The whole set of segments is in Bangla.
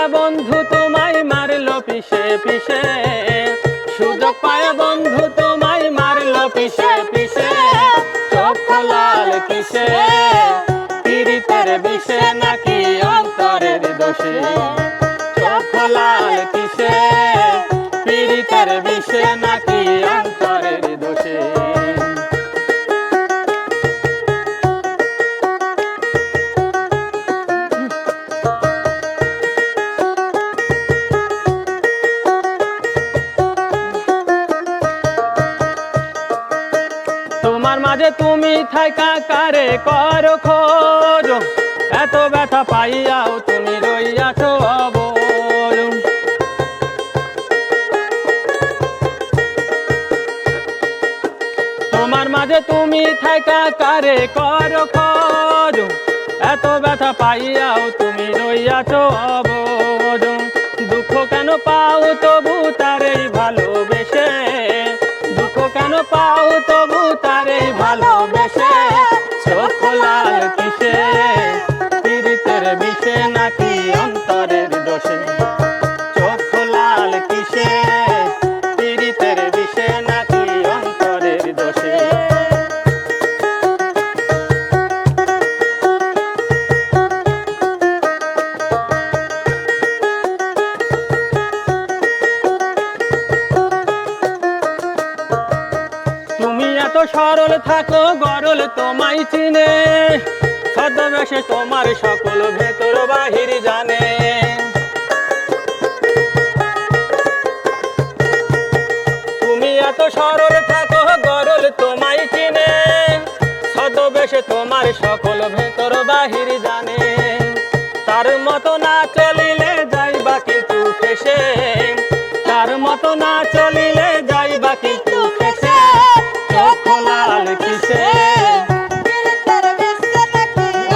পায়া বন্ধু তোমায় মারলো পিছে পিছে সুযোগ পায়া বন্ধু তোমায় মারলো পিছে পিছে চোখ লাল কিসে? পীড়িতের বিষে নাকি অন্তরের দোষে? চোখ লাল কিসে? পীড়িতের বিষে নাকি তোমার মাঝে তুমি থাকা কারে কর খোঁজ? এত ব্যথা পাইয়াও তুমি রইয়াছো তোমার মাঝে তুমি থাকা কারে কর খোঁজ? এত ব্যথা পাইয়াও তুমি রইয়াছো অবর দুঃখ কেন পাও তবু তারে অন্তরের দোষে। চোখ লাল কিসে? পীড়িতের বিষে নাকি অন্তরের দোষে? তুমি এত সরল থাকো, গরল তোমায় চিনে। ছদ্মবেশে তোমার সকল ভেতর বাহির জানে। বাহির জানে। তার মতো না চলিলে যাইবা কিন্তু তার মতো না চলিলে যাইবা কিন্তু কিসে?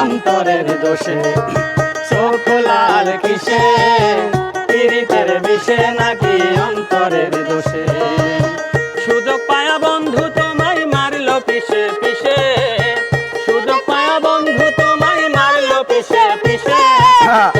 অন্তরের দোষে। চোখ লাল কিসে? পীড়িতের বিষে নাকি অন্তরের দোষে? Ah.